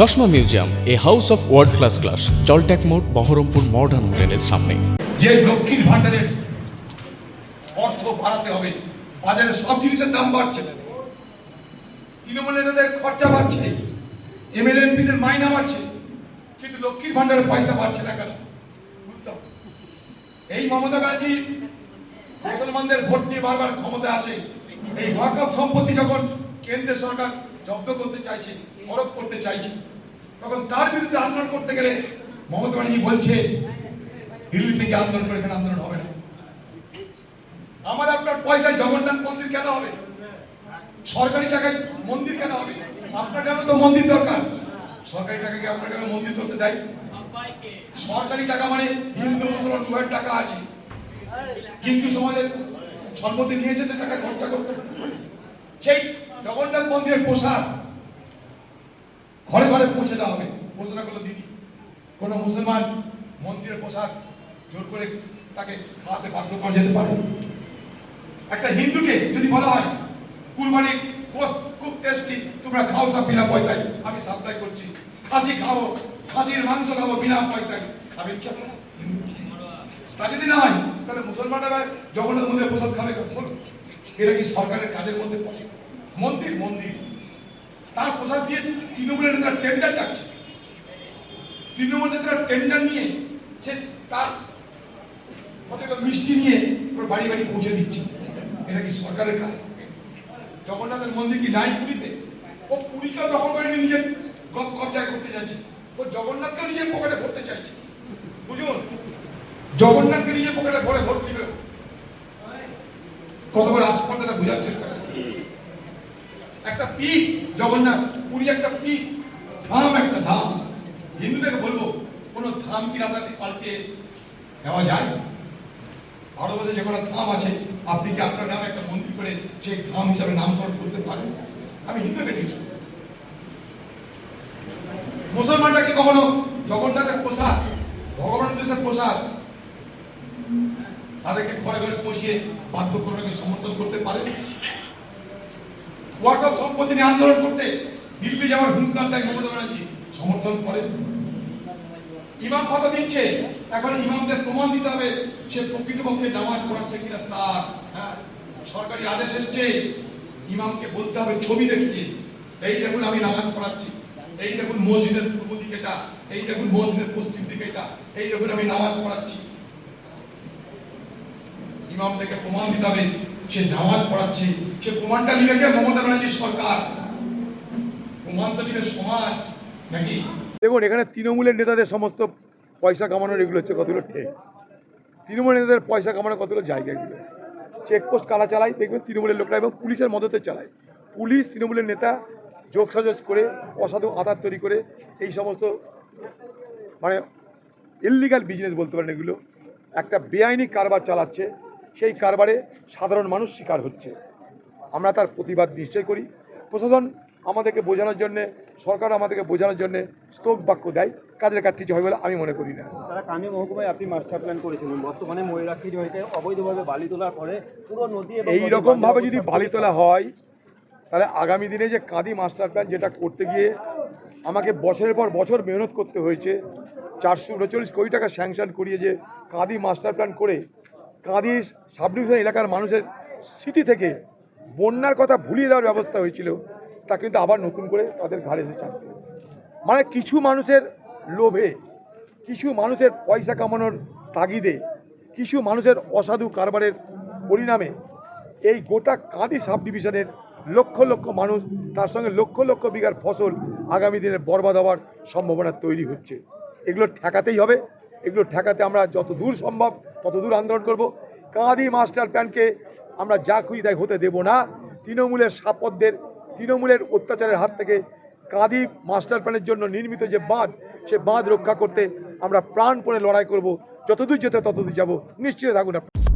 চশমা museum, a house of world class class জলট্যাক মোড়, Baharampur modern হোটেলের সামনে। যে লক্ষ্মীর ভান্ডারের অর্থ বাড়াতে হবে, বাজারে সব জিনিসের দাম বাড়ছে। তৃণমূল নেতাদের খরচা বাড়ছে এমএলএ এমপিদের মাইনা বাড়ছে, কিন্তু লক্ষ্মীর ভান্ডারের পয়সা বাড়ছে না কেন? এই মমতা ব্যানার্জি মুসলমানদের ভোট নিয়ে বারবার ক্ষমতা আসে। এই ওয়াকফ সম্পত্তি যখন কেন্দ্রের সরকার জব্দ করতে চাইছে হরপ করতে চাইছে তখন তার বিরুদ্ধে আন্দোলন করতে গেলে মমতা ব্যানার্জি বলছে, দিল্লি থেকে আন্দোলন করে এখানে আন্দোলন হবে না। আমার আপনার পয়সায় জগন্নাথ মন্দির কেন হবে? সরকারি টাকায় মন্দির কেন হবে? আপনার কেন তো মন্দির দরকার। সরকারি টাকা কি আপনার কেন মন্দির করতে দেয়? সরকারি টাকা মানে হিন্দু, মুসলমান, উভয়ের টাকা আছে। হিন্দু সমাজের সম্পত্তি নিয়েছে, সে টাকা খরচা করতে। সেই জগন্নাথ মন্দিরের প্রসাদ ঘরে ঘরে পৌঁছে দেওয়া হবে। ঘোষণা করল দিদি। কোনো মুসলমান মন্দিরের পোশাক জোর করে তাকে খাওয়াতে বাধ্য করা যেতে পারে। একটা হিন্দুকে যদি বলা হয়, কুরবানির গোস্ত খুব টেস্টি তোমরা খাও সব বিনা পয়সায়। আমি সাপ্লাই করছি। খাসি খাব, খাসির মাংস খাব বিনা পয়সায়। আমি কি আপনারা? তা যদি না হয়, তাহলে মুসলমানরা জগন্নাথ মন্দিরের প্রসাদ খাবে এটা কি সরকারের কাজের মধ্যে পড়ে? মন্দির মন্দির। তার প্রসাদ দিয়ে তৃণমূলের নেতারা টেন্ডার ডাকছে। তৃণমূল নেতারা টেন্ডার নিয়ে সে তার কতটা মিষ্টি নিয়ে ওর বাড়ি বাড়ি পৌঁছে দিচ্ছে। এটা কি সরকারের কাজ? জগন্নাথের মন্দির কি নাই পুরীতে? ও পুরীকেও দখল করে নিয়ে নিজের ক- কবজায় করতে যাচ্ছে। ও জগন্নাথকে নিজের পকেটে ভরতে চাইছে। বুঝুন? জগন্নাথকে নিজের পকেটে ভরে ভোট দিবে। কত বড় আসপাতাটা বোঝার চেষ্টা করে একটা পিক জগন্নাথ পুরী একটা পিক ধাম একটা ধাম। হিন্দুদের বলব, কোন ধাম কি রাতারাতি পাল্টে দেওয়া যায়? ভারতবর্ষে যে কোনো ধাম আছে, আপনি কি আপনার নামে একটা মন্দির করে সেই ধাম হিসাবে নামকরণ করতে পারেন? আমি হিন্দুকে দিয়েছি মুসলমানরা কি কখনো জগন্নাথের প্রসাদ, ভগবান দেশের প্রসাদ, তাদেরকে ঘরে ঘরে বসিয়ে বাধ্যকরণকে সমর্থন করতে পারে ওয়াকফ সম্পত্তি নিয়ে আন্দোলন করতে দিল্লি যাওয়ার হুঙ্কার দেয় মমতা ব্যানার্জি। সমর্থন করেন। ইমাম কথা দিচ্ছে, এখন ইমামদের প্রমাণ দিতে হবে সে প্রকৃতপক্ষে নামাজ পড়াচ্ছে কিনা তার। হ্যাঁ সরকারি আদেশ এসছে, ইমামকে বলতে হবে ছবি দেখিয়ে, এই দেখুন আমি নামাজ পড়াচ্ছি, এই দেখুন মসজিদের পূর্ব দিকেটা এই দেখুন মসজিদের পশ্চিম দিকেটা এই দেখুন আমি নামাজ পড়াচ্ছি। ইমামদেরকে প্রমাণ দিতে হবে সে নামাজ পড়াচ্ছে সে প্রমাণটা নিবে কে? মমতা ব্যানার্জি সরকার। প্রমাণ তো নিবে সমাজ, নাকি? দেখুন, এখানে তৃণমূলের নেতাদের সমস্ত পয়সা কামানোর এগুলো হচ্ছে কতগুলো ঠেক। তৃণমূল নেতাদের পয়সা কামানোর কতগুলো জায়গা এগুলো। চেকপোস্ট কারা চালায়? দেখবেন, তৃণমূলের লোকরা এবং পুলিশের মদতে চালায়। পুলিশ তৃণমূলের নেতা যোগ সাজস করে, অসাধু আধার তৈরি করে, এই সমস্ত মানে ইললিগাল বিজনেস বলতে পারেন এগুলো। একটা বেআইনি কারবার চালাচ্ছে সেই কারবারে সাধারণ মানুষ শিকার হচ্ছে। আমরা তার প্রতিবাদ নিশ্চয় করি। প্রশাসন আমাদেরকে বোঝানোর জন্যে সরকার আমাদেরকে বোঝানোর জন্যে স্তোক বাক্য দেয়। কাজের কাজ কিছু হয় বলে আমি মনে করি না। তারা কামি মহকুমায় আপনি মাস্টার প্ল্যান করেছিলেন। বর্তমানে ময়ূরাক্ষী হইতে অবৈধভাবে বালি তোলা করে পুরো নদী এবং এই রকম যদি বালি তোলা হয় তাহলে আগামী দিনে যে কাঁদি মাস্টার প্ল্যান যেটা করতে গিয়ে আমাকে বছরের পর বছর মেহনত করতে হয়েছে চারশো উনচল্লিশ কোটি টাকা স্যাংশন করিয়ে যে কাঁদি মাস্টার প্ল্যান করে কাঁদি সাব ডিভিশন এলাকার মানুষের স্মৃতি থেকে বন্যার কথা ভুলিয়ে দেওয়ার ব্যবস্থা হয়েছিল, তা কিন্তু আবার নতুন করে তাদের ঘাড়ে এসে চাপবে মানে কিছু মানুষের লোভে, কিছু মানুষের পয়সা কামানোর তাগিদে, কিছু মানুষের অসাধু কারবারের পরিণামে এই গোটা কাঁদি সাব ডিভিশনের লক্ষ লক্ষ মানুষ, তার সঙ্গে লক্ষ লক্ষ বিঘার ফসল আগামী দিনে বরবাদ হওয়ার সম্ভাবনা তৈরি হচ্ছে। এগুলো ঠেকাতেই হবে, এগুলো ঠেকাতে আমরা যত দূর সম্ভব তত দূর আন্দোলন করব? কাঁদি মাস্টার প্ল্যানকে আমরা যা খুঁজি তাই হতে দেব না। তৃণমূলের সাপদদের তৃণমূলের অত্যাচারের হাত থেকে কাঁদি মাস্টার প্ল্যানের জন্য নির্মিত যে বাঁধ, সে বাঁধ রক্ষা করতে আমরা প্রাণপণে লড়াই করব। যতদূর যেতে ততদূর যাব। নিশ্চয়ই থাকুন আপনারা।